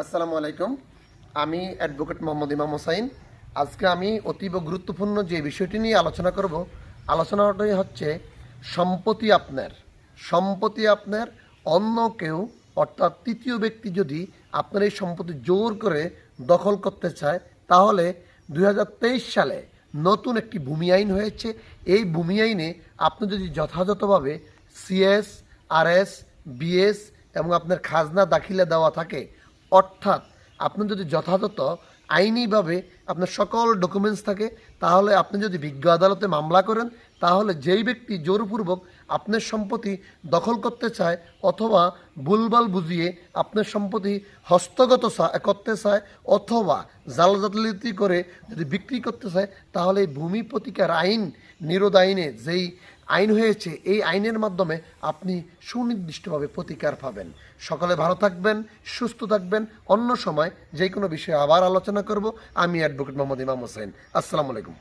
আসসালামু আলাইকুম। আমি অ্যাডভোকেট মোহাম্মদ ইমাম হোসাইন। আজকে আমি অতীব গুরুত্বপূর্ণ যে বিষয়টি নিয়ে আলোচনা করব, আলোচনাটাই হচ্ছে সম্পত্তি আপনার। সম্পত্তি আপনার, অন্য কেউ, অর্থাৎ তৃতীয় ব্যক্তি যদি আপনার এই সম্পত্তি জোর করে দখল করতে চায়, তাহলে দু হাজার তেইশ সালে নতুন একটি ভূমি আইন হয়েছে। এই ভূমি আইনে আপনি যদি যথাযথভাবে সিএস আরএস বিএস এবং আপনার খাজনা দাখিলে দেওয়া থাকে অর্থাৎ আপনি যদি যথাযথ আইনিভাবে আপনার সকল ডকুমেন্টস থাকে, তাহলে আপনি যদি বিজ্ঞ আদালতে মামলা করেন, তাহলে যেই ব্যক্তি জোরপূর্বক আপনার সম্পত্তি দখল করতে চায় অথবা ভুলভাল বুঝিয়ে আপনার সম্পত্তি হস্তগত করতে চায় অথবা জালজাতলিতি করে যদি বিক্রি করতে চায়, তাহলে ভূমি প্রতিকার আইন, নিরোধ আইনে যেই আইন হয়েছে, এই আইনের মাধ্যমে আপনি সুনির্দিষ্টভাবে প্রতিকার পাবেন। সকলে ভালো থাকবেন, সুস্থ থাকবেন। অন্য সময় যে কোনো বিষয়ে আবার আলোচনা করব। আমি অ্যাডভোকেট মোহাম্মদ ইমাম হোসেন। আসসালামু আলাইকুম।